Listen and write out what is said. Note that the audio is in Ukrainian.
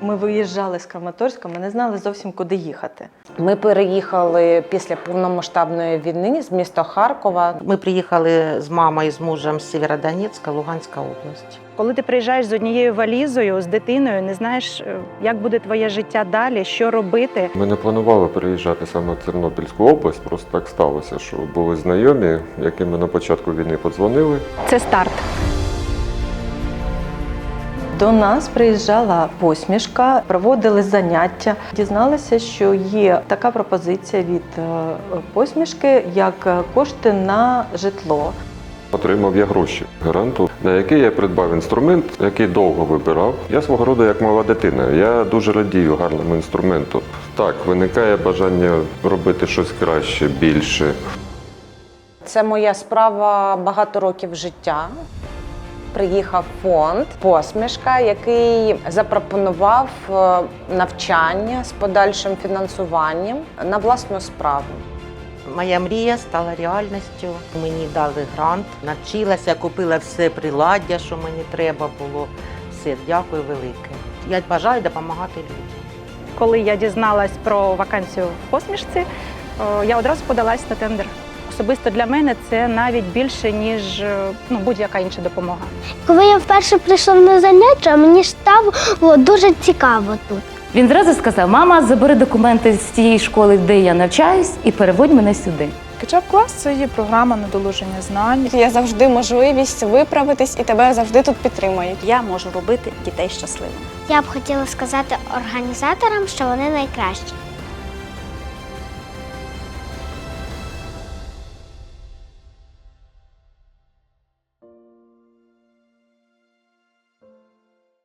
Ми виїжджали з Краматорська, ми не знали зовсім куди їхати. Ми переїхали після повномасштабної війни з міста Харкова. Ми приїхали з мамою і з мужем з Сєвєродонецька, Луганська область. Коли ти приїжджаєш з однією валізою, з дитиною, не знаєш, е, як буде твоє життя далі, що робити. Ми не планували переїжджати саме в Тернопільську область, просто так сталося, що були знайомі, яким ми на початку війни подзвонили. Це старт. До нас приїжджала посмішка, проводили заняття. Дізналися, що є така пропозиція від е, посмішки, як е, кошти на житло. Отримав я гроші гаранту, на який я придбав інструмент, який довго вибирав. Я свого роду як мала дитина. Я дуже радію гарному інструменту. Так, виникає бажання робити щось краще, більше. Це моя справа багато років життя. Приїхав фонд посмішка, який запропонував е, навчання з подальшим фінансуванням на власну справу. Моя мрія стала реальністю. Мені дали грант, навчилася, купила все приладдя, що мені треба було. Все, дякую велике. Я бажаю допомагати людям. Коли я дізналась про вакансію в посмішці, е, я одразу подалась на тендер. Особисто для мене це навіть більше, ніж е, ну, будь-яка інша допомога. Коли я вперше прийшла на заняття, мені стало дуже цікаво тут. Він зразу сказав: мама, забери документи з тієї школи, де я навчаюсь, і переводь мене сюди. Кетчап клас це є програма надолуження знань. Є завжди можливість виправитись і тебе завжди тут підтримають. Я можу робити дітей щасливими. Я б хотіла сказати організаторам, що вони найкращі.